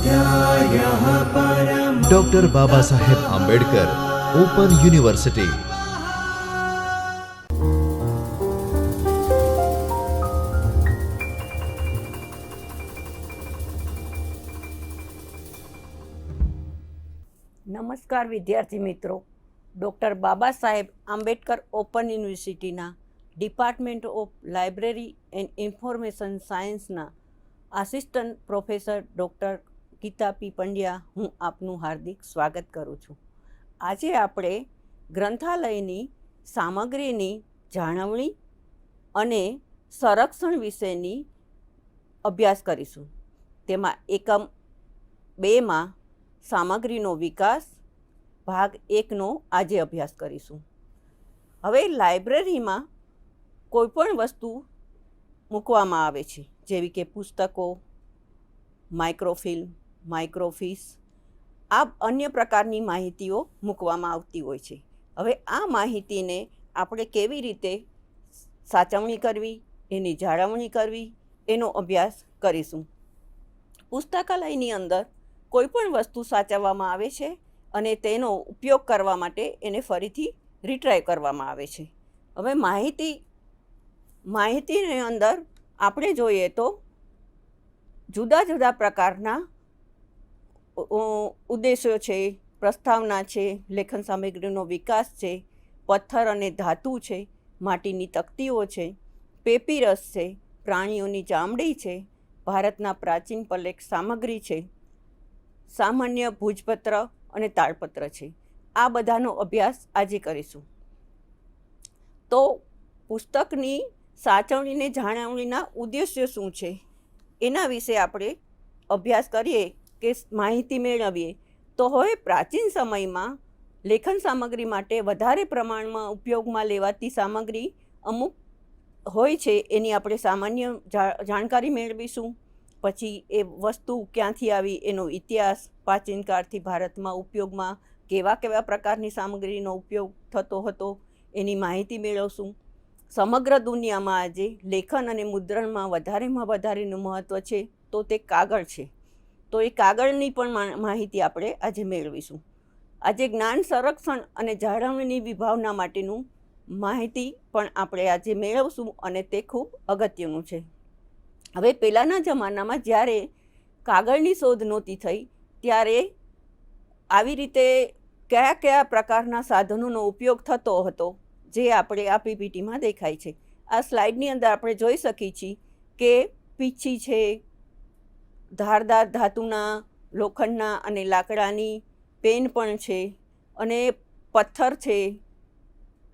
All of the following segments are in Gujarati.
स्वाध्यायः परमः ડોક્ટર બાબા સાહેબ આંબેડકર ઓપન યુનિવર્સિટી નમસ્કાર વિદ્યાર્થી મિત્રો ડૉક્ટર બાબા સાહેબ આંબેડકર ઓપન યુનિવર્સિટીના department of library and information સાયન્સના assistant professor doctor Geeta P Pandya, હું આપનું હાર્દિક સ્વાગત કરું છું. આજે આપણે ગ્રંથાલયની સામગ્રીની જાળવણી અને સંરક્ષણ વિશેની અભ્યાસ કરીશું. તેમાં એકમ બેમાં સામગ્રીનો વિકાસ, ભાગ એકનો આજે અભ્યાસ કરીશું. હવે લાઇબ્રેરીમાં કોઈપણ વસ્તુ મૂકવામાં આવે છે, જેવી કે પુસ્તકો, માઇક્રોફિલ્મ માઇક્રોફિસ આ અન્ય પ્રકારની માહિતીઓ મૂકવામાં આવતી હોય છે. હવે આ માહિતીને આપણે કેવી રીતે સાચવણી કરવી, એની જાળવણી કરવી, એનો અભ્યાસ કરીશું. પુસ્તકાલયની અંદર કોઈપણ વસ્તુ સાચવવામાં આવે છે અને તેનો ઉપયોગ કરવા માટે એને ફરીથી રિટ્રાય કરવામાં આવે છે. હવે માહિતી, માહિતીની અંદર આપણે જોઈએ તો જુદા જુદા પ્રકારના ઉદ્દેશો છે, પ્રસ્તાવના છે, લેખન સામગ્રીનો વિકાસ છે, પથ્થર અને ધાતુ છે, માટીની તકતીઓ છે, પેપીરસ છે, પ્રાણીઓની ચામડી છે, ભારતના પ્રાચીન પલેખ સામગ્રી છે, સામાન્ય ભૂજપત્ર અને તાળપત્ર છે. આ બધાનો અભ્યાસ આજે કરીશું. તો પુસ્તકની સાચવણીને જાળવણીના ઉદ્દેશ્ય શું છે? એના વિશે આપણે અભ્યાસ કરીએ. કે માહિતી મેળવીએ, તો હવે પ્રાચીન સમયમાં લેખન સામગ્રી માટે વધારે પ્રમાણમાં ઉપયોગમાં લેવાતી સામગ્રી અમુક હોય છે, એની આપણે સામાન્ય જાણકારી મેળવીશું. પછી એ વસ્તુ ક્યાંથી આવી, એનો ઇતિહાસ પ્રાચીનકાળથી ભારતમાં ઉપયોગમાં કેવા કેવા પ્રકારની સામગ્રીનો ઉપયોગ થતો હતો, એની માહિતી મેળવશું. સમગ્ર દુનિયામાં આજે લેખન અને મુદ્રણમાં વધારેમાં વધારેનું મહત્ત્વ છે, તો તે કાગળ છે. તો એ કાગળની પણ માહિતી આપણે આજે મેળવીશું. આજે જ્ઞાન સંરક્ષણ અને જાળવણીની વિભાવના માટેનું માહિતી પણ આપણે આજે મેળવશું અને તે ખૂબ અગત્યનું છે. હવે પહેલાંના જમાનામાં જ્યારે કાગળની શોધ નહોતી થઈ, ત્યારે આવી રીતે કયા કયા પ્રકારના સાધનોનો ઉપયોગ થતો હતો, જે આપણે આ પીપીટીમાં દેખાય છે. આ સ્લાઇડની અંદર આપણે જોઈ શકીએ છીએ કે પીછી છે ધારદાર ધાતુના, લોખંડના અને લાકડાની પેન પણ છે અને પથ્થર છે,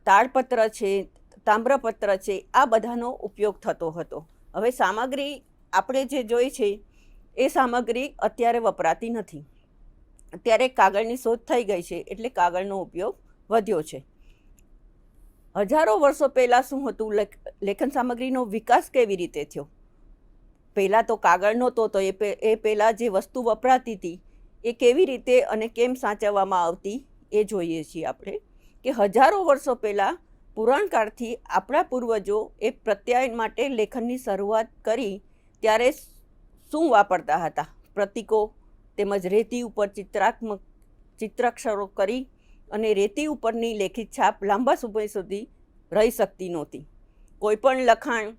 તાડપત્ર છે, તામ્રપત્ર છે, આ બધાનો ઉપયોગ થતો હતો. હવે સામગ્રી આપણે જે જોઈ છે, એ સામગ્રી અત્યારે વપરાતી નથી. અત્યારે કાગળની શોધ થઈ ગઈ છે એટલે કાગળનો ઉપયોગ વધ્યો છે. હજારો વર્ષો પહેલાં શું હતું? લેખન સામગ્રીનો વિકાસ કેવી રીતે થયો? પહેલાં તો કાગળ નહોતો તો એ એ પહેલાં જે વસ્તુ વપરાતી હતી એ કેવી રીતે અને કેમ સાચવવામાં આવતી, એ જોઈએ છીએ આપણે. કે હજારો વર્ષો પહેલાં પુરાણકાળથી આપણા પૂર્વજો એ પ્રત્યાયન માટે લેખનની શરૂઆત કરી ત્યારે શું વાપરતા હતા? પ્રતીકો તેમજ રેતી ઉપર ચિત્રાત્મક, ચિત્રાક્ષરો કરી અને રેતી ઉપરની લેખિત છાપ લાંબા સમય સુધી રહી શકતી નહોતી. કોઈ પણ લખાણ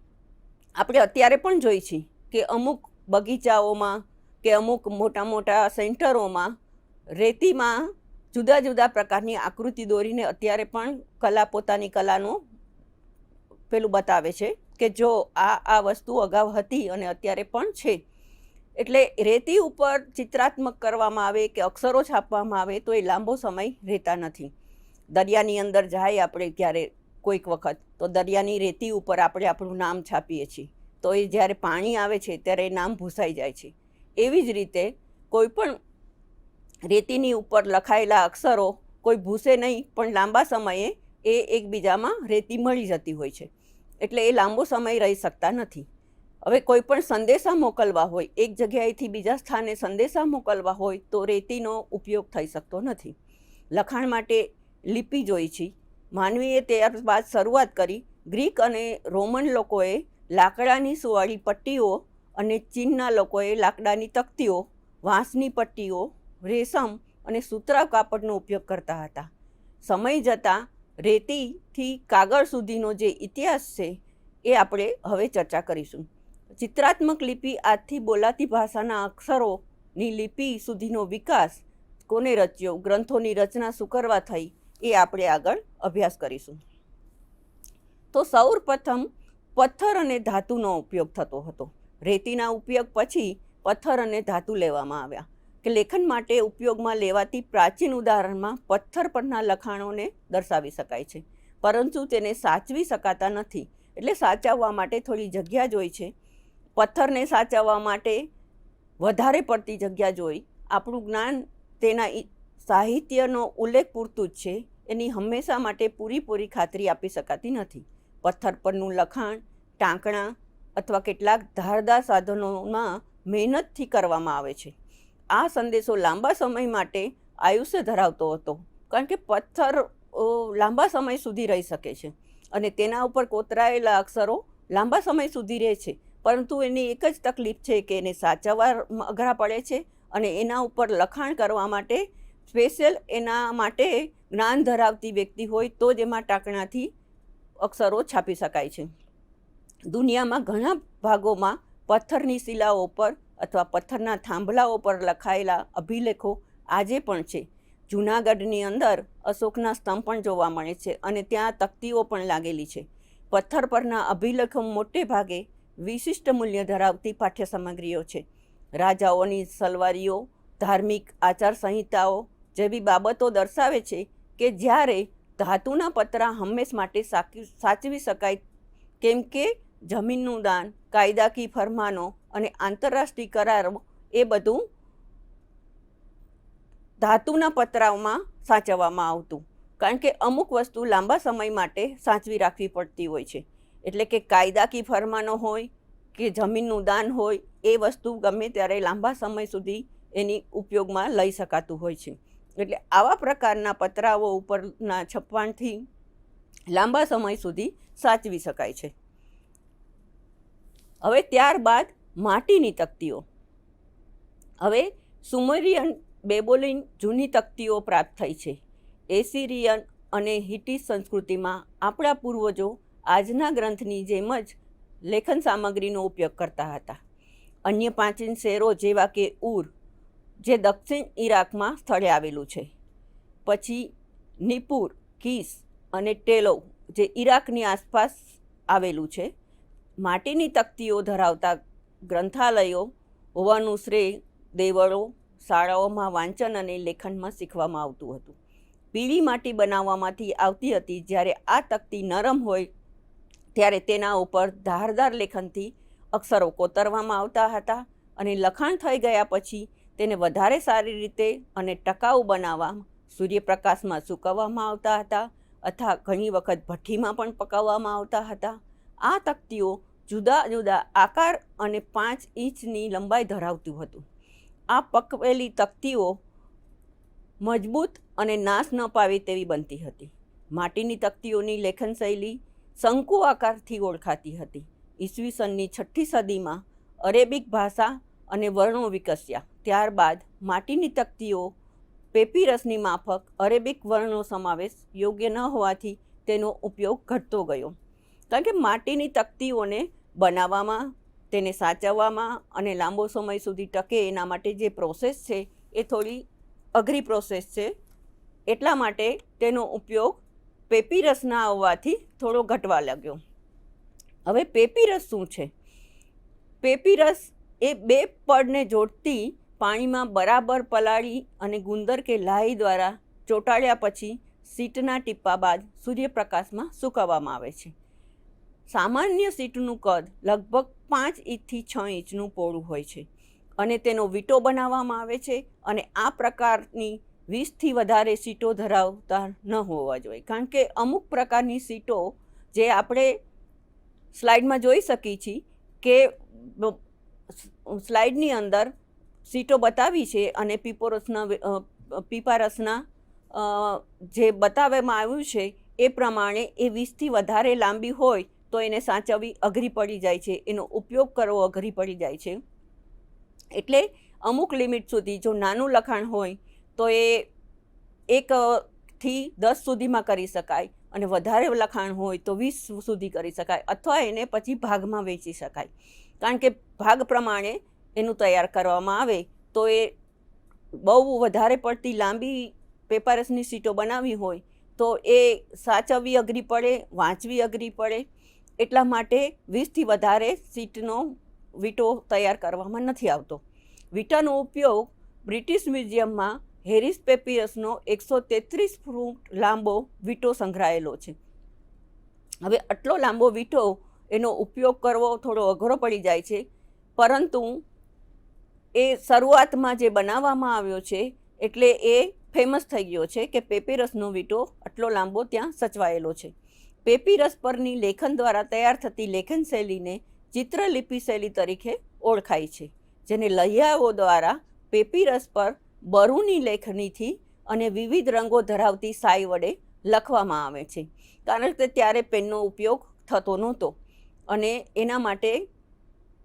આપણે અત્યારે પણ જોઈ છીએ. કે અમુક બગીચાઓમાં કે અમુક મોટા મોટા સેન્ટરોમાં રેતીમાં જુદા જુદા પ્રકારની આકૃતિ દોરીને અત્યારે પણ કલા પોતાની કલાનું પેલું બતાવે છે કે જો આ આ વસ્તુ અગાઉ હતી અને અત્યારે પણ છે. એટલે રેતી ઉપર ચિત્રાત્મક કરવામાં આવે કે અક્ષરો છાપવામાં આવે તો એ લાંબો સમય રહેતા નથી. દરિયાની અંદર જાય આપણે ક્યારે કોઈક વખત તો દરિયાની રેતી ઉપર આપણે આપણું નામ છાપીએ છીએ. તો એ જ્યારે પાણી આવે છે, ત્યારે એ નામ ભૂસાઈ જાય છે. એવી જ રીતે કોઈ પણ રેતીની ઉપર લખાયેલા અક્ષરો કોઈ ભૂસે નહીં, પણ લાંબા સમયે એ એકબીજામાં રેતી મળી જતી હોય છે. એટલે એ લાંબો સમય રહી શકતા નથી. હવે કોઈ પણ સંદેશા મોકલવા હોય, એક જગ્યાએથી બીજા સ્થાને સંદેશા મોકલવા હોય, તો રેતીનો ઉપયોગ થઈ શકતો નથી. લખાણ માટે લિપિ જોઈ છે. માનવીએ ત્યારબાદ શરૂઆત કરી. ગ્રીક અને રોમન લોકોએ લાકડાની સુવાળી પટ્ટીઓ અને ચીનના લોકોએ લાકડાની તકતીઓ, વાંસની પટ્ટીઓ, રેશમ અને સૂતરા કાપડનો ઉપયોગ કરતા હતા. સમય જતાં રેતીથી કાગળ સુધીનો જે ઇતિહાસ છે એ આપણે હવે ચર્ચા કરીશું. ચિત્રાત્મક લિપિ આજથી બોલાતી ભાષાના અક્ષરોની લિપિ સુધીનો વિકાસ કોને રચ્યો, ગ્રંથોની રચના શું કરવા થઈ એ આપણે આગળ અભ્યાસ કરીશું. તો સૌર પ્રથમ પથ્થર અને ધાતુનો ઉપયોગ થતો હતો. રેતીના ઉપયોગ પછી પથ્થર અને ધાતુ લેવામાં આવ્યા. કે લેખન માટે ઉપયોગમાં લેવાતી પ્રાચીન ઉદાહરણમાં પથ્થર પરના લખાણોને દર્શાવી શકાય છે. પરંતુ તેને સાચવી શકાતા નથી. એટલે સાચવવા માટે થોડી જગ્યા જોઈ છે. પથ્થરને સાચવવા માટે વધારે પડતી જગ્યા જોઈ. આપણું જ્ઞાન તેના સાહિત્યનો ઉલ્લેખ પૂરતું જ છે. એની હંમેશા માટે પૂરીપૂરી ખાતરી આપી શકાતી નથી. પથ્થર પરનું લખાણ ટાંકણા અથવા કેટલાક ધારદાર સાધનોમાં મહેનતથી કરવામાં આવે છે. આ સંદેશો લાંબા સમય માટે આયુષ્ય ધરાવતો હતો, કારણ કે પથ્થર લાંબા સમય સુધી રહી શકે છે અને તેના ઉપર કોતરાયેલા અક્ષરો લાંબા સમય સુધી રહે છે. પરંતુ એની એક જ તકલીફ છે કે એને સાચવવા અઘરા પડે છે અને એના ઉપર લખાણ કરવા માટે સ્પેશિયલ એના માટે જ્ઞાન ધરાવતી વ્યક્તિ હોય તો જ એમાં ટાંકણાથી અક્ષરો છાપી શકાય છે. દુનિયામાં ઘણા ભાગોમાં પથ્થરની શિલાઓ પર અથવા પથ્થરના થાંભલાઓ પર લખાયેલા અભિલેખો આજે પણ છે. જૂનાગઢની અંદર અશોકના સ્તંભ પણ જોવા મળે છે અને ત્યાં તકતીઓ પણ લાગેલી છે. પથ્થર પરના અભિલેખો મોટે ભાગે વિશિષ્ટ મૂલ્ય ધરાવતી પાઠ્ય સામગ્રીઓ છે. રાજાઓની સલવારીઓ, ધાર્મિક આચારસંહિતાઓ જેવી બાબતો દર્શાવે છે કે જ્યારે ધાતુના પતરા હંમેશ માટે સાચવી શકાય, કેમ કે જમીનનું દાન કાયદાકી ફરમાનો અને આંતરરાષ્ટ્રીય કરારો એ બધું ધાતુના પતરાઓમાં સાચવવામાં આવતું. કારણ કે અમુક વસ્તુ લાંબા સમય માટે સાચવી રાખવી પડતી હોય છે. એટલે કે કાયદાકી ફરમાનો હોય કે જમીનનું દાન હોય, એ વસ્તુ ગમે ત્યારે લાંબા સમય સુધી એની ઉપયોગમાં લઈ શકાતું હોય છે. એટલે આવા પ્રકારના પતરાઓ ઉપરના છપ્પાણથી લાંબા સમય સુધી સાચવી શકાય છે. હવે ત્યારબાદ માટીની તકતીઓ. હવે સુમેરિયન બેબોલિન જૂની તકતીઓ પ્રાપ્ત થઈ છે. એસિરિયન અને હિટી સંસ્કૃતિમાં આપણા પૂર્વજો આજના ગ્રંથની જેમ જ લેખન સામગ્રીનો ઉપયોગ કરતા હતા. અન્ય પ્રાચીન શહેરો જેવા કે ઉર, જે દક્ષિણ ઈરાકમાં સ્થળે આવેલું છે. પછી નિપુર, કીસ અને ટેલો, જે ઈરાકની આસપાસ આવેલું છે. માટીની તકતીઓ ધરાવતા ગ્રંથાલયો, હોવાનું શ્રેય દેવળો, શાળાઓમાં વાંચન અને લેખનમાં શીખવામાં આવતું હતું. પીળી માટી બનાવવામાંથી આવતી હતી, જ્યારે આ તકતી નરમ હોય, ત્યારે તેના ઉપર ધારદાર લેખનથી અક્ષરો કોતરવામાં આવતા હતા અને લખાણ થઈ ગયા પછી તેને વધારે સારી રીતે અને ટકાઉ બનાવવા સૂર્યપ્રકાશમાં સૂકવવામાં આવતા હતા, અથવા ઘણી વખત ભઠ્ઠીમાં પણ પકાવવામાં આવતા હતા. આ તકતીઓ જુદા જુદા આકાર અને પાંચ ઇંચની લંબાઈ ધરાવતું હતું. આ પકવેલી તકતીઓ મજબૂત અને નાશ ન પાવે તેવી બનતી હતી. માટીની તકતીઓની લેખન શૈલી શંકુ આકારથી ઓળખાતી હતી. ઈસવીસનની છઠ્ઠી સદીમાં અરેબિક ભાષા અને વર્ણો વિકસ્યા. ત્યારબાદ માટીની તકતીઓ પેપીરસની માફક, અરેબિક વર્ણનો સમાવેશ યોગ્ય ન હોવાથી તેનો ઉપયોગ ઘટતો ગયો. કારણ કે માટીની તકતીઓને બનાવવામાં, તેને સાચવવામાં અને લાંબો સમય સુધી ટકે એના માટે જે પ્રોસેસ છે, એ થોડી અઘરી પ્રોસેસ છે. એટલા માટે તેનો ઉપયોગ પેપીરસના આવવાથી થોડો ઘટવા લાગ્યો. હવે પેપીરસ શું છે? પેપીરસ એ બે પડને જોડતી પાણીમાં બરાબર પલાળી અને ગુંદર કે લાહી દ્વારા ચોંટાડ્યા પછી સીટના ટીપા બાદ સૂર્યપ્રકાશમાં સૂકવવામાં આવે છે. સામાન્ય સીટનું કદ લગભગ પાંચ ઇંચથી છ ઇંચનું પહોળું હોય છે અને તેનો વીટો બનાવવામાં આવે છે અને આ પ્રકારની વીસથી વધારે સીટો ધરાવતા ન હોવા જોઈએ. કારણ કે અમુક પ્રકારની સીટો જે આપણે સ્લાઇડમાં જોઈ શકીએ છીએ કે સ્લાઇડની અંદર સીટો બતાવી છે અને પીપોરસના પીપારસના જે બતાવવામાં આવ્યું છે એ પ્રમાણે એ વીસથી વધારે લાંબી હોય તો એને સાચવવી અઘરી પડી જાય છે, એનો ઉપયોગ કરવો અઘરી પડી જાય છે. એટલે અમુક લિમિટ સુધી જો નાનું લખાણ હોય, તો એ એકથી દસ સુધીમાં કરી શકાય અને વધારે લખાણ હોય તો વીસ સુધી કરી શકાય અથવા એને પછી ભાગમાં વેચી શકાય. કારણ કે ભાગ પ્રમાણે એનું તૈયાર કરવામાં આવે તો એ બહુ વધારે પડતી લાંબી પેપરસની સીટો બનાવવી હોય તો એ સાચવવી અઘરી પડે, વાંચવી અઘરી પડે એટલા માટે વીસથી વધારે સીટનો વીટો તૈયાર કરવામાં નથી આવતો. વીટાનો ઉપયોગ બ્રિટિશ મ્યુઝિયમમાં હેરિસ પેપિયસનો એકસો તેત્રીસ ફૂટ લાંબો વીટો સંઘરાયેલો છે. હવે આટલો લાંબો વીટો એનો ઉપયોગ કરવો થોડો અઘરો પડી જાય છે, પરંતુ એ શરૂઆતમાં જે બનાવવામાં આવ્યો છે, એટલે એ ફેમસ થઈ ગયો છે કે પેપીરસનો વીટો આટલો લાંબો ત્યાં સચવાયેલો છે. પેપીરસ પરની લેખન દ્વારા તૈયાર થતી લેખન શૈલીને ચિત્રલિપિ શૈલી તરીકે ઓળખાય છે, જેને લહિયાઓ દ્વારા પેપીરસ પર બરુની લેખનીથી અને વિવિધ રંગો ધરાવતી સાઈ વડે લખવામાં આવે છે. કારણ કે ત્યારે પેનનો ઉપયોગ થતો નહોતો અને એના માટે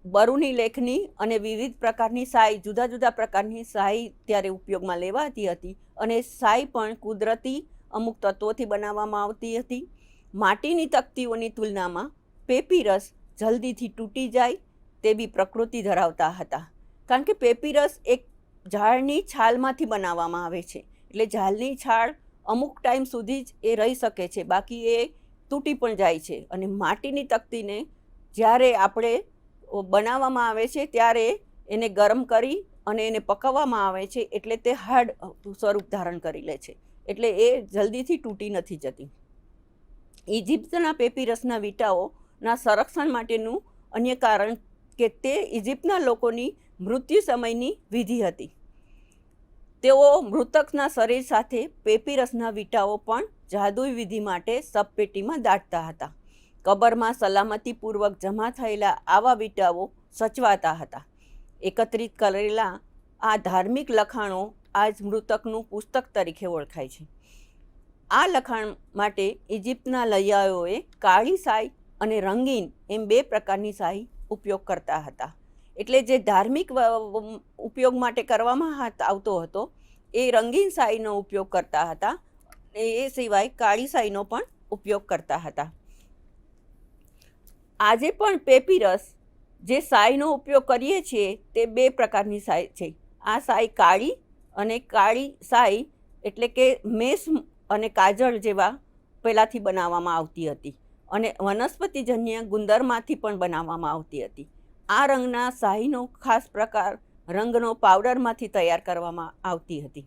બરુની લેખની અને વિવિધ પ્રકારની સાઈ, જુદા જુદા પ્રકારની સાઈ ત્યારે ઉપયોગમાં લેવાતી હતી અને સાઈ પણ કુદરતી અમુક તત્વોથી બનાવવામાં આવતી હતી. માટીની તકતીઓની તુલનામાં પેપીરસ જલ્દીથી તૂટી જાય તેવી પ્રકૃતિ ધરાવતા હતા. કારણ કે પેપીરસ એક ઝાડની છાલમાંથી બનાવવામાં આવે છે. એટલે ઝાલની છાલ અમુક ટાઈમ સુધી જ એ રહી શકે છે. બાકી એ તૂટી પણ જાય છે. અને માટીની તકતીને જ્યારે આપણે બનાવવામાં આવે છે, ત્યારે એને ગરમ કરી અને એને પકવવામાં આવે છે, એટલે તે હાર્ડ સ્વરૂપ ધારણ કરી લે છે. એટલે એ જલ્દીથી તૂટી નથી જતી. ઇજિપ્તના પેપીરસના વીટાઓના સંરક્ષણ માટેનું અન્ય કારણ કે તે ઇજિપ્તના લોકોની મૃત્યુ સમયની વિધિ હતી. તેઓ મૃતકના શરીર સાથે પેપીરસના વિટાઓ પણ જાદુઈ વિધિ માટે સબપેટીમાં દાટતા હતા. કબરમાં સલામતીપૂર્વક જમા થયેલા આવા વિટાઓ સચવાતા હતા. એકત્રિત કરેલા આ ધાર્મિક લખાણો આજ મૃતકનું પુસ્તક તરીકે ઓળખાય છે. આ લખાણ માટે ઇજિપ્તના લૈયાઓએ કાળી સાઈ અને રંગીન એમ બે પ્રકારની સાઈ ઉપયોગ કરતા હતા. એટલે જે ધાર્મિક ઉપયોગ માટે કરવામાં આવતો હતો, એ રંગીન સાઈનો ઉપયોગ કરતા હતા એ સિવાય કાળી સાઈનો પણ ઉપયોગ કરતા હતા. આજે પણ પેપીરસ જે સાઈનો ઉપયોગ કરીએ છીએ, તે બે પ્રકારની સાઈ છે. આ સાઈ કાળી અને કાળી સાઈ એટલે કે મેસ અને કાજળ જેવા પહેલાંથી બનાવવામાં આવતી હતી. અને વનસ્પતિજન્ય ગુંદરમાંથી પણ બનાવવામાં આવતી હતી. આ રંગના શાહીનો ખાસ પ્રકાર રંગનો પાવડરમાંથી તૈયાર કરવામાં આવતી હતી.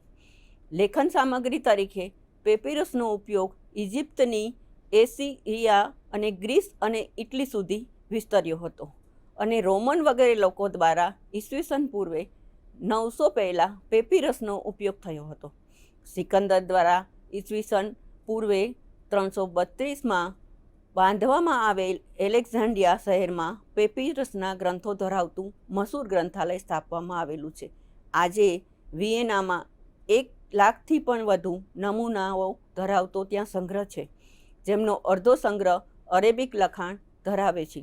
લેખન સામગ્રી તરીકે પેપીરસનો ઉપયોગ ઇજિપ્તની એસિરિયા અને ગ્રીસ અને ઇટલી સુધી વિસ્તર્યો હતો અને રોમન વગેરે લોકો દ્વારા ઈસવીસન પૂર્વે નવસો પહેલાં પેપીરસનો ઉપયોગ થયો હતો. સિકંદર દ્વારા ઈસવીસન પૂર્વે ત્રણસો બત્રીસમાં બાંધવામાં આવેલ એલેક્ઝાન્ડિયા શહેરમાં પેપીરસના ગ્રંથો ધરાવતું મસૂર ગ્રંથાલય સ્થાપવામાં આવેલું છે. આજે વિયેનામાં એક લાખથી પણ વધુ નમૂનાઓ ધરાવતો ત્યાં સંગ્રહ છે, જેમનો અડધો સંગ્રહ અરેબિક લખાણ ધરાવે છે.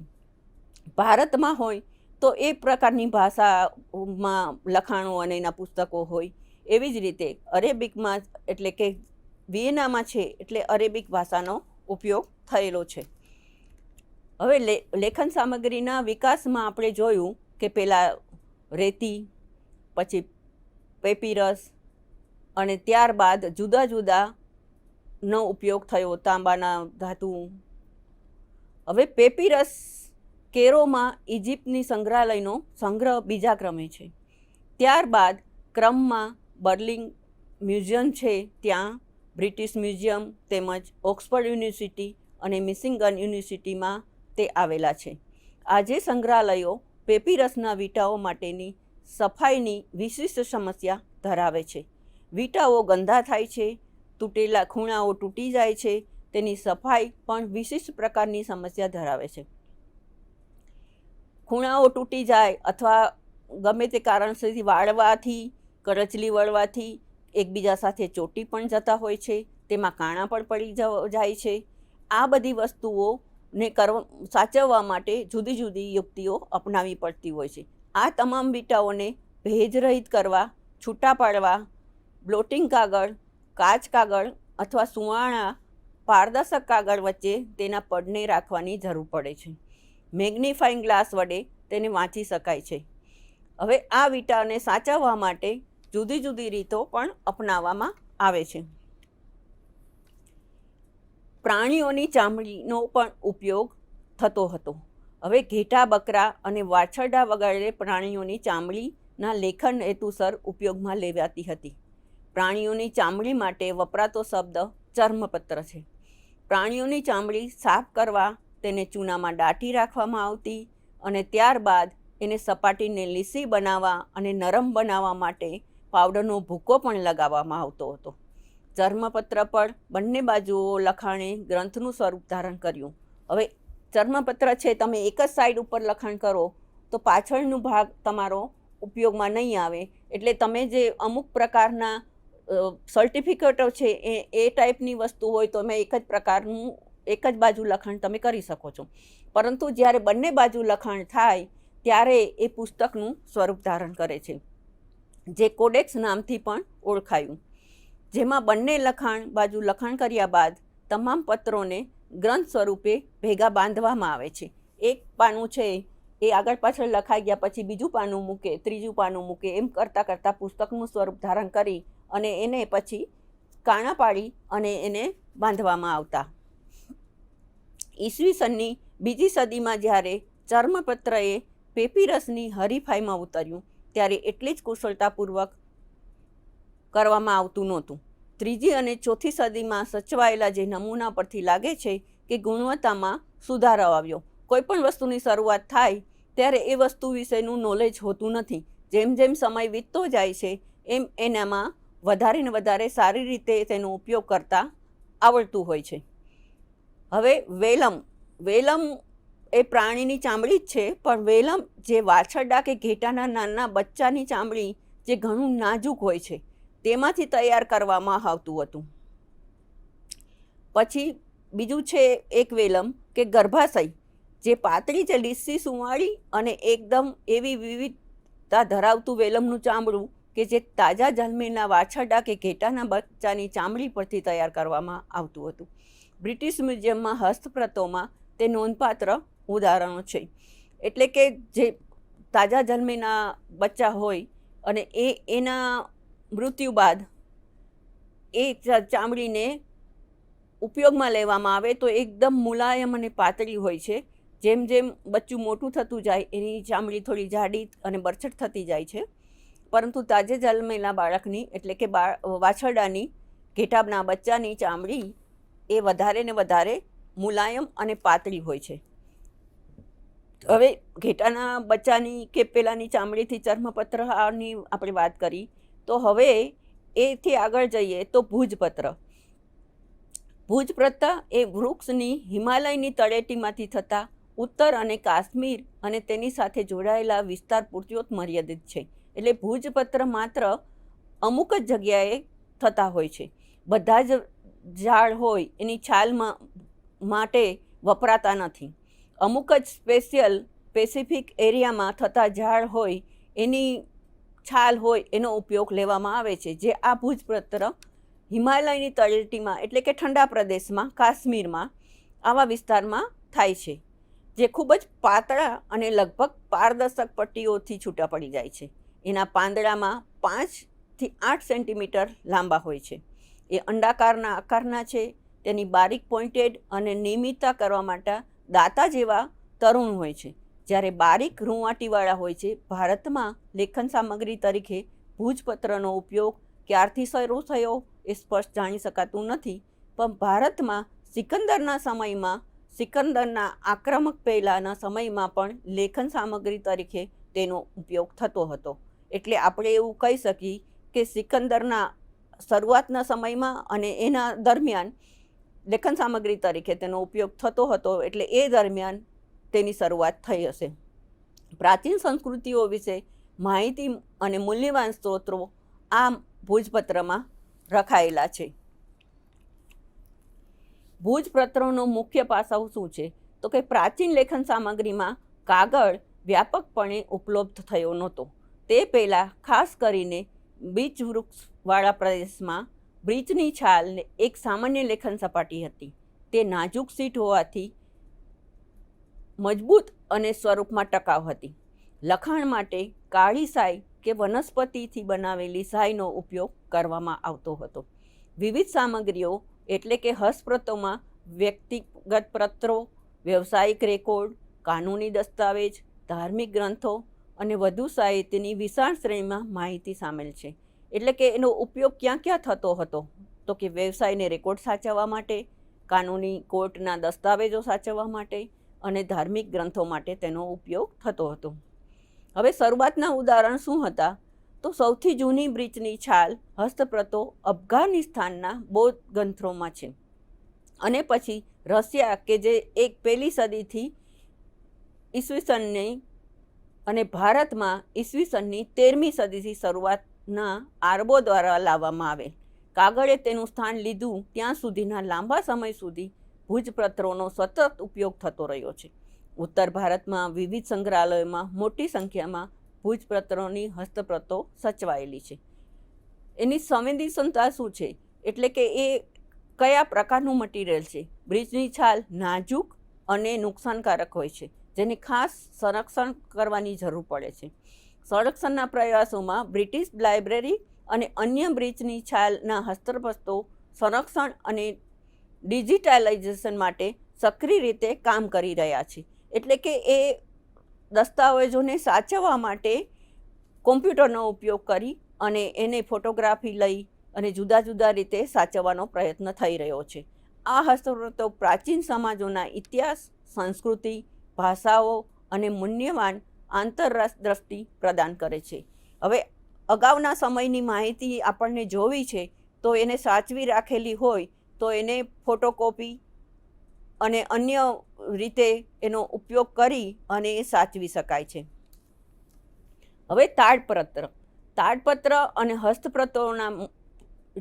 ભારતમાં હોય તો એ પ્રકારની ભાષામાં લખાણો અને એના પુસ્તકો હોય એવી જ રીતે અરેબિકમાં એટલે કે વિયેનામાં છે એટલે અરેબિક ભાષાનો ઉપયોગ થયેલો છે. હવે લેખન સામગ્રીના વિકાસમાં આપણે જોયું કે પહેલાં રેતી, પછી પેપીરસ અને ત્યારબાદ જુદા જુદાનો ઉપયોગ થયો, તાંબાના ધાતુ. હવે પેપીરસ કેરોમાં ઇજિપ્તની સંગ્રહાલયનો સંગ્રહ બીજા ક્રમે છે. ત્યારબાદ ક્રમમાં બર્લિંગ મ્યુઝિયમ છે, ત્યાં બ્રિટિશ મ્યુઝિયમ તેમજ ઓક્સફર્ડ યુનિવર્સિટી અને મિસિંગન યુનિવર્સિટીમાં તે આવેલા છે. આજે સંગ્રહાલયો પેપીરસના વિટાઓ માટેની સફાઈની વિશિષ્ટ સમસ્યા ધરાવે છે. વિટાઓ ગંદા થાય છે, તૂટેલા ખૂણાઓ તૂટી જાય છે, તેની સફાઈ પણ વિશિષ્ટ પ્રકારની સમસ્યા ધરાવે છે. ખૂણાઓ તૂટી જાય અથવા ગમે તે કારણસરથી વાળવાથી, કરચલી વળવાથી એકબીજા સાથે ચોટી પણ જતા હોય છે, તેમાં કાણા પણ પડી જાય છે. આ બધી વસ્તુઓને કર સાચવવા માટે જુદી જુદી યુક્તિઓ અપનાવી પડતી હોય છે. આ તમામ બીટાઓને ભેજ રહિત કરવા, છૂટા પાડવા, બ્લોટિંગ કાગળ, કાચ કાગળ અથવા સુવાણા, પારદર્શક કાગળ વચ્ચે તેના પડને રાખવાની જરૂર પડે છે. મેગ્નિફાઈંગ ગ્લાસ વડે તેને વાંચી શકાય છે. હવે આ વિટાને સાચવવા માટે જુદી જુદી રીતો પણ અપનાવવામાં આવે છે. પ્રાણીઓની ચામડીનો પણ ઉપયોગ થતો હતો. હવે ઘેટા, બકરા અને વાછરડા વગેરે પ્રાણીઓની ચામડીના લેખન હેતુસર ઉપયોગમાં લેવાતી હતી. પ્રાણીઓની ચામડી માટે વપરાતો શબ્દ ચર્મપત્ર છે. પ્રાણીઓની ચામડી સાફ કરવા, તેને ચૂનામાં દાટી રાખવામાં આવતી અને ત્યારબાદ એને સપાટીને લીસી બનાવવા અને નરમ બનાવવા માટે પાવડરનો ભૂકો પણ લગાવવામાં આવતો હતો. ચર્મપત્ર પર બંને બાજુઓ લખાણે ગ્રંથનું સ્વરૂપ ધારણ કર્યું. હવે ચર્મપત્ર છે, તમે એક જ સાઈડ ઉપર લખાણ કરો, તો પાછળનો ભાગ તમારો ઉપયોગમાં નહીં આવે. એટલે તમે જે અમુક પ્રકારના સર્ટિફિકેટો છે, એ એ ટાઈપની વસ્તુ હોય તો તમે એક જ પ્રકારનું, એક જ બાજુ લખાણ તમે કરી શકો છો. પરંતુ જ્યારે બંને બાજુ લખાણ થાય, ત્યારે એ પુસ્તકનું સ્વરૂપ ધારણ કરે છે. જે કોડેક્સ નામથી પણ ઓળખાયું. જેમાં બંને લખાણ બાજુ લખાણ કર્યા બાદ તમામ પત્રોને ગ્રંથ સ્વરૂપે ભેગા બાંધવામાં આવે છે. એક પાનું છે એ આગળ પાછળ લખાઈ ગયા પછી બીજું પાનું મૂકે, ત્રીજું પાનું મૂકે, એમ કરતાં કરતાં પુસ્તકનું સ્વરૂપ ધારણ કરી અને એને પછી કાણા પાડી અને એને બાંધવામાં આવતા. ઈસવીસનની બીજી સદીમાં જ્યારે ચર્મપત્રએ પેપીરસની હરીફાઈમાં ઉતર્યું ત્યારે એટલી જ કુશળતાપૂર્વક કરવામાં આવતું નહોતું. ત્રીજી અને ચોથી સદીમાં સચવાયેલા જે નમૂના પરથી લાગે છે કે ગુણવત્તામાં સુધારો આવ્યો કોઈ પણ વસ્તુની શરૂઆત થાય ત્યારે એ વસ્તુ વિશેનું નોલેજ હોતું નથી. જેમ જેમ સમય વીતતો જાય છે, એમ એનામાં વધારે ને વધારે સારી રીતે તેનો ઉપયોગ કરતા આવડતું હોય છે. હવે વેલમ વેલમ એ પ્રાણીની ચામડી જ છે, પણ વેલમ જે વાછરડા કે ઘેટાના નાના બચ્ચાની ચામડી જે ઘણું નાજુક હોય છે, તેમાંથી તૈયાર કરવામાં આવતું હતું. પછી બીજું છે એક વેલમ કે ગર્ભાશય, જે પાતળી છે લીસી સુંવાળી અને એકદમ એવી વિવિધતા ધરાવતું વેલમનું ચામડું કે જે તાજા જન્મેલા વાછરડા કે ઘેટાના બચ્ચાની ચામડી પરથી તૈયાર કરવામાં આવતું હતું. બ્રિટિશ મ્યુઝિયમમાં હસ્તપ્રતોમાં તે નોંધપાત્ર ઉદાહરણો છે. એટલે કે જે તાજા જન્મેના બચ્ચા હોય અને એ એના મૃત્યુ બાદ એ ચામડીને ઉપયોગમાં લેવામાં આવે તો એકદમ મુલાયમ અને પાતળી હોય છે. જેમ જેમ બચ્ચું મોટું થતું જાય એની ચામડી થોડી જાડી અને બરછટ થતી જાય છે. પરંતુ તાજે જન્મેલા બાળકની એટલે કે બાળ વાછરડાની, ઘેટાબના બચ્ચાની ચામડી એ વધારે ને વધારે મુલાયમ અને પાતળી હોય છે. હવે ઘેટાના બચ્ચાની કે પેલાની ચામડીથી ચર્મપત્રની આપણે વાત કરી, તો હવે એથી આગળ જઈએ તો ભુજપત્ર. ભુજપત્ર એ વૃક્ષની હિમાલયની તળેટીમાંથી થતા ઉત્તર અને કાશ્મીર અને તેની સાથે જોડાયેલા વિસ્તાર પૂરતો જ મર્યાદિત છે. એટલે ભુજપત્ર માત્ર અમુક જ જગ્યાએ થતા હોય છે. બધા જ ઝાડ હોય એની છાલમાં માટે વપરાતા નથી. અમુક જ સ્પેશિયલ સ્પેસિફિક એરિયામાં થતા ઝાડ હોય, એની છાલ હોય, એનો ઉપયોગ લેવામાં આવે છે. જે આ ભુજપત્ર હિમાલયની તળેટીમાં એટલે કે ઠંડા પ્રદેશમાં, કાશ્મીરમાં, આવા વિસ્તારમાં થાય છે, જે ખૂબ જ પાતળા અને લગભગ પારદર્શક પટ્ટીઓથી છૂટા પડી જાય છે. એના પાંદડામાં પાંચથી આઠ સેન્ટીમીટર લાંબા હોય છે. એ અંડાકારના આકારના છે, તેની બારીક પોઇન્ટેડ અને નિયમિતતા કરવા માટે દાંતા જેવા તરુણ હોય છે. જ્યારે બારીક રૂંવાટીવાળા હોય છે, ભારતમાં લેખન સામગ્રી તરીકે ભુજપત્રનો ઉપયોગ ક્યારથી શરૂ થયો એ સ્પષ્ટ જાણી શકાતું નથી. પણ ભારતમાં સિકંદરના સમયમાં, સિકંદરના આક્રમક પહેલાંના સમયમાં પણ લેખન સામગ્રી તરીકે તેનો ઉપયોગ થતો હતો. એટલે આપણે એવું કહી શકીએ કે સિકંદરના શરૂઆતના સમયમાં અને એના દરમિયાન લેખન સામગ્રી તરીકે તેનો ઉપયોગ થતો હતો એટલે એ દરમિયાન તેની શરૂઆત થઈ હશે. પ્રાચીન સંસ્કૃતિઓ વિશે માહિતી અને મૂલ્યવાન સ્ત્રોતો આ ભોજપત્રમાં રખાયેલા છે. ભોજપત્રનો મુખ્ય પાસાઓ શું છે? તો કે પ્રાચીન લેખન સામગ્રીમાં કાગળ વ્યાપકપણે ઉપલબ્ધ થયો નહોતો. તે પહેલાં ખાસ કરીને બીચ વૃક્ષવાળા પ્રદેશમાં બ્રિજની છાલને એક સામાન્ય લેખન સપાટી હતી. તે નાજુક સીટ હોવાથી મજબૂત અને સ્વરૂપમાં ટકાવ હતી. લખાણ માટે કાળી સાય કે વનસ્પતિથી બનાવેલી સાયનો ઉપયોગ કરવામાં આવતો હતો. વિવિધ સામગ્રીઓ એટલે કે હસ્તપ્રતોમાં વ્યક્તિગત પત્રો, વ્યવસાયિક રેકોર્ડ, કાનૂની દસ્તાવેજ, ધાર્મિક ગ્રંથો અને વધુ સાહિત્યની વિશાળ શ્રેણીમાં માહિતી સામેલ છે. એટલે કે એનો ઉપયોગ ક્યાં ક્યાં થતો હતો? તો કે વ્યવસાયને રેકોર્ડ સાચવવા માટે, કાનૂની કોર્ટના દસ્તાવેજો સાચવવા માટે અને ધાર્મિક ગ્રંથો માટે તેનો ઉપયોગ થતો હતો. હવે શરૂઆતના ઉદાહરણ શું હતા? તો સૌથી જૂની બ્રિજની છાલ હસ્તપ્રતો અફઘાનિસ્તાનના બૌદ્ધ ગ્રંથોમાં છે. અને પછી રશિયા કે જે એક પહેલી સદીથી ઈસવીસનની અને ભારતમાં ઈસવીસનની તેરમી સદીથી શરૂઆતના આરબો દ્વારા લાવવામાં આવેલ કાગળે તેનું સ્થાન લીધું ત્યાં સુધીના લાંબા સમય સુધી ભુજપત્રોનો સતત ઉપયોગ થતો રહ્યો છે. ઉત્તર ભારતમાં વિવિધ સંગ્રહાલયોમાં મોટી સંખ્યામાં ભુજપત્રોની હસ્તપ્રતો સચવાયેલી છે. એની સંવેદનશીલતા શું છે? એટલે કે એ કયા પ્રકારનું મટીરિયલ છે? બ્રિજની છાલ નાજુક અને નુકસાનકારક હોય છે, જેને ખાસ સંરક્ષણ કરવાની જરૂર પડે છે. સંરક્ષણના પ્રયાસોમાં બ્રિટિશ લાઇબ્રેરી અને અન્ય બ્રિજની છાલના હસ્તપ્રતો સંરક્ષણ અને ડિજિટાલાઇઝેશન માટે સક્રિય રીતે કામ કરી રહ્યા છે. એટલે કે એ દસ્તાવેજોને સાચવવા માટે કોમ્પ્યુટરનો ઉપયોગ કરી અને એને ફોટોગ્રાફી લઈ અને જુદા જુદા રીતે સાચવવાનો પ્રયત્ન થઈ રહ્યો છે. આ હસ્તપ્રતો પ્રાચીન સમાજોના ઇતિહાસ, સંસ્કૃતિ, ભાષાઓ અને મૂલ્યવાન આંતરદ્રષ્ટિ પ્રદાન કરે છે. હવે અગાઉના સમયની માહિતી આપણને જોવી છે, તો એને સાચવી રાખેલી હોય, તો એને ફોટોકોપી અને અન્ય રીતે એનો ઉપયોગ કરી અને એ સાચવી શકાય છે. હવે તાડપત્ર. તાડપત્ર અને હસ્તપ્રતોના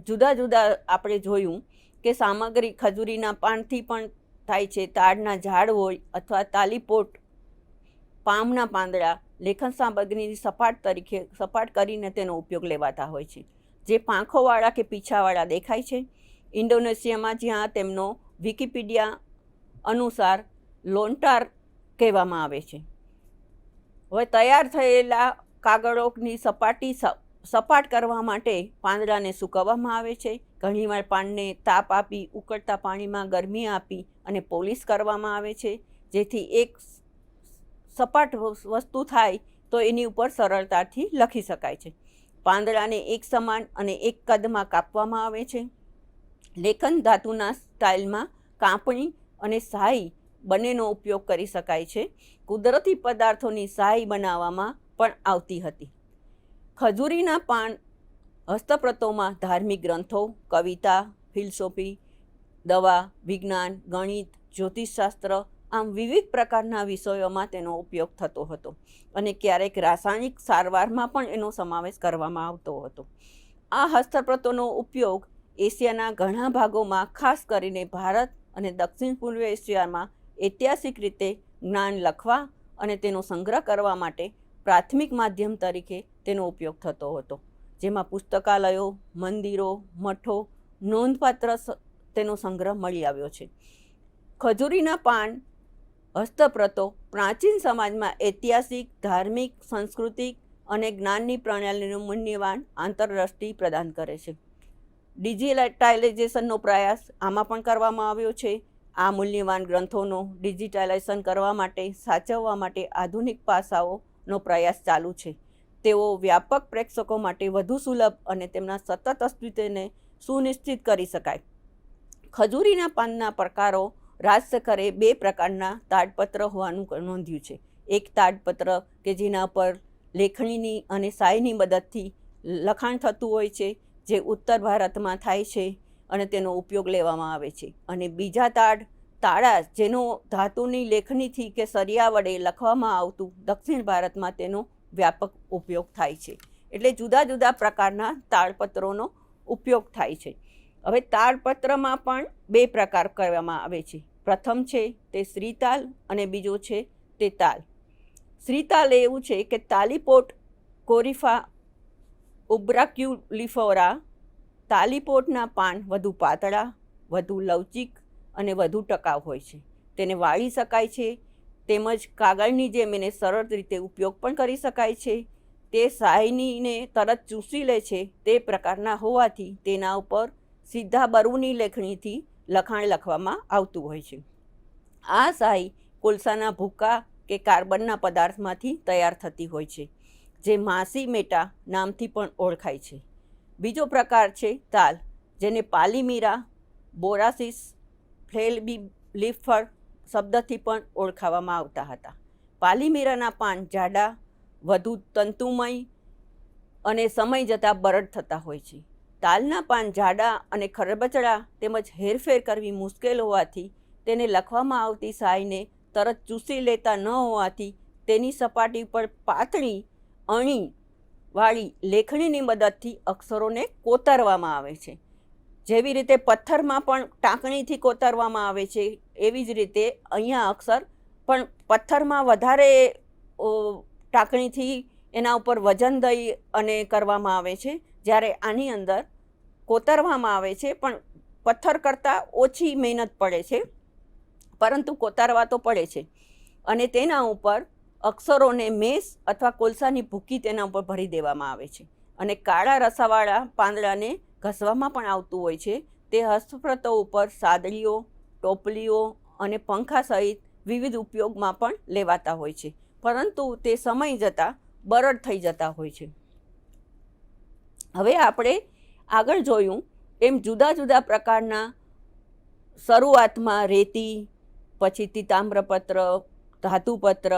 જુદા જુદા આપણે જોયું કે સામગ્રી ખજૂરીના પાનથી પણ થાય છે. તાડના ઝાડ હોય અથવા તાલીપોટ પામના પાંદડા લેખન સામગ્રીની સપાટ તરીકે, સપાટ કરીને તેનો ઉપયોગ લેવાતા હોય છે. જે પાંખોવાળા કે પીછાવાળા દેખાય છે. ઇન્ડોનેશિયામાં જ્યાં તેમનો વિકિપીડિયા અનુસાર લોન્ટાર કહેવામાં આવે છે. હવે તૈયાર થયેલા કાગળોની સપાટી સપાટ કરવા માટે પાંદડાને સૂકવવામાં આવે છે. ઘણીવાર પાનને તાપ આપી, ઉકળતા પાણીમાં ગરમી આપી અને પોલિશ કરવામાં આવે છે. જેથી એક સપાટ વસ- વસ્તુ થાય તો એની ઉપર સરળતાથી લખી શકાય છે. પાંદડાને એક સમાન અને એક કદમાં કાપવામાં આવે છે. લેખન ધાતુના સ્ટાઇલમાં કાપણી અને શાહી બંનેનો ઉપયોગ કરી શકાય છે. કુદરતી પદાર્થોની શાહી બનાવવામાં પણ આવતી હતી. ખજૂરીના પાન હસ્તપ્રતોમાં ધાર્મિક ગ્રંથો, કવિતા, ફિલસોફી, દવા, વિજ્ઞાન, ગણિત, જ્યોતિષશાસ્ત્ર આમ વિવિધ પ્રકારના વિષયોમાં તેનો ઉપયોગ થતો હતો અને ક્યારેક રાસાયણિક સારવારમાં પણ એનો સમાવેશ કરવામાં આવતો હતો. આ હસ્તપ્રતોનો ઉપયોગ એશિયાના ઘણા ભાગોમાં ખાસ કરીને ભારત અને દક્ષિણ પૂર્વ એશિયામાં ઐતિહાસિક રીતે જ્ઞાન લખવા અને તેનો સંગ્રહ કરવા માટે પ્રાથમિક માધ્યમ તરીકે તેનો ઉપયોગ થતો હતો. જેમાં પુસ્તકાલયો, મંદિરો, મઠો, નોંધપાત્ર તેનો સંગ્રહ મળી આવ્યો છે. ખજૂરીના પાન હસ્તપ્રતો પ્રાચીન સમાજમાં ઐતિહાસિક, ધાર્મિક, સાંસ્કૃતિક અને જ્ઞાનની પ્રણાલીનું મૂલ્યવાન આંતરદ્રષ્ટિ પ્રદાન કરે છે. ડિજિટાઇલાઇઝેશનનો પ્રયાસ આમાં પણ કરવામાં આવ્યો છે. આ મૂલ્યવાન ગ્રંથોનો ડિજિટાઇલાઇઝેશન કરવા માટે, સાચવવા માટે આધુનિક પાસાઓનો પ્રયાસ ચાલુ છે. તેઓ વ્યાપક પ્રેક્ષકો માટે વધુ સુલભ અને તેમના સતત અસ્તિત્વને સુનિશ્ચિત કરી શકાય. ખજૂરીના પાનના પ્રકારો રાજશેખરે બે પ્રકારના તાડપત્ર હોવાનું નોંધ્યું છે. એક તાડપત્ર કે જેના પર લેખણીની અને સાયની મદદથી લખાણ થતું હોય છે, જે ઉત્તર ભારતમાં થાય છે અને તેનો ઉપયોગ લેવામાં આવે છે. અને બીજા તાડ, તાળા જેનો ધાતુની લેખનીથી કે સરિયા વડે લખવામાં આવતું દક્ષિણ ભારતમાં તેનો વ્યાપક ઉપયોગ થાય છે. એટલે જુદા જુદા પ્રકારના તાળપત્રોનો ઉપયોગ થાય છે. હવે તાળપત્રમાં પણ બે પ્રકાર કરવામાં આવે છે. પ્રથમ છે તે શ્રીતાલ અને બીજો છે તે તાલ. શ્રીતાલ એવું છે કે તાલીપોટ, કોરિફા, ઉબ્રાક્યુલિફોરા, તાલીપોટના પાન વધુ પાતળા, વધુ લવચિક અને વધુ ટકાઉ હોય છે. તેને વાળી શકાય છે, તેમજ કાગળની જેમ એને સરળ રીતે ઉપયોગ પણ કરી શકાય છે. તે સાયનીને તરત ચૂસી લે છે તે પ્રકારના હોવાથી તેના ઉપર સીધા બરુની લેખણીથી લખાણ લખવામાં આવતું હોય છે. આ શાહી કોલસાના ભૂકા કે કાર્બનના પદાર્થમાંથી તૈયાર થતી હોય છે, જે માસી મેટા નામથી પણ ઓળખાય છે. બીજો પ્રકાર છે તાલ, જેને પાલીમીરા, બોરાસિસ ફ્લેલબી લીફર શબ્દથી પણ ઓળખાવામાં આવતા હતા. પાલીમીરાના પાન જાડા, વધુ તંતુમય અને સમય જતાં બરડ થતા હોય છે. તાલના પાન જાડા અને ખરબચડા તેમજ હેરફેર કરવી મુશ્કેલ હોવાથી તેને લખવામાં આવતી સાયને તરત ચૂસી લેતા ન હોવાથી તેની સપાટી પર પાતળી અણી વાળી લેખણીની મદદથી અક્ષરોને કોતરવામાં આવે છે. જેવી રીતે પથ્થરમાં પણ ટાંકણીથી કોતરવામાં આવે છે, એવી જ રીતે અહીંયા અક્ષર પણ પથ્થરમાં વધારે ટાંકણીથી એના ઉપર વજન દઈ અને કરવામાં આવે છે. જ્યારે આની અંદર કોતરવામાં આવે છે, પણ પથ્થર કરતાં ઓછી મહેનત પડે છે, પરંતુ કોતરવા તો પડે છે. અને તેના ઉપર અક્ષરોને મેસ અથવા કોલસાની ભૂકી તેના ઉપર ભરી દેવામાં આવે છે. અને કાળા રસાવાળા પાંદડાને ઘસવામાં પણ આવતું હોય છે. તે હસ્તપ્રતો ઉપર સાદડીઓ, ટોપલીઓ અને પંખા સહિત વિવિધ ઉપયોગમાં પણ લેવાતા હોય છે. પરંતુ તે સમય જતાં બરડ થઈ જતા હોય છે. હવે આપણે આગળ જોયું એમ જુદા જુદા પ્રકારના શરૂઆતમાં રેતી, પછી તિતામ્રપત્ર, ધાતુપત્ર,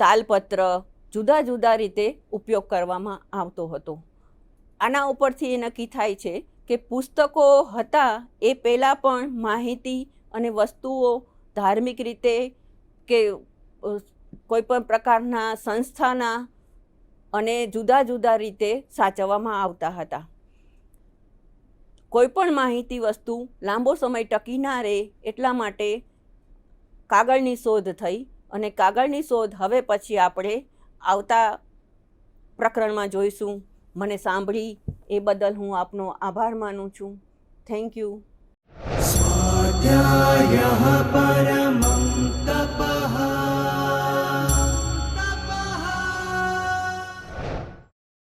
તાલપત્ર જુદા જુદા રીતે ઉપયોગ કરવામાં આવતો હતો. આના ઉપરથી એ નક્કી થાય છે કે પુસ્તકો હતા એ પહેલાં પણ માહિતી અને વસ્તુઓ ધાર્મિક રીતે કે કોઈપણ પ્રકારના સંસ્થાના અને જુદા જુદા રીતે સાચવવામાં આવતા હતા. કોઈપણ માહિતી વસ્તુ લાંબો સમય ટકી ના રહે એટલા માટે કાગળની શોધ થઈ અને કાગળની શોધ હવે પછી આપણે આવતા પ્રકરણમાં જોઈશું. મને સાંભળી એ બદલ હું આપનો આભાર માનું છું. થેન્ક યુ સ્વાધ્યાય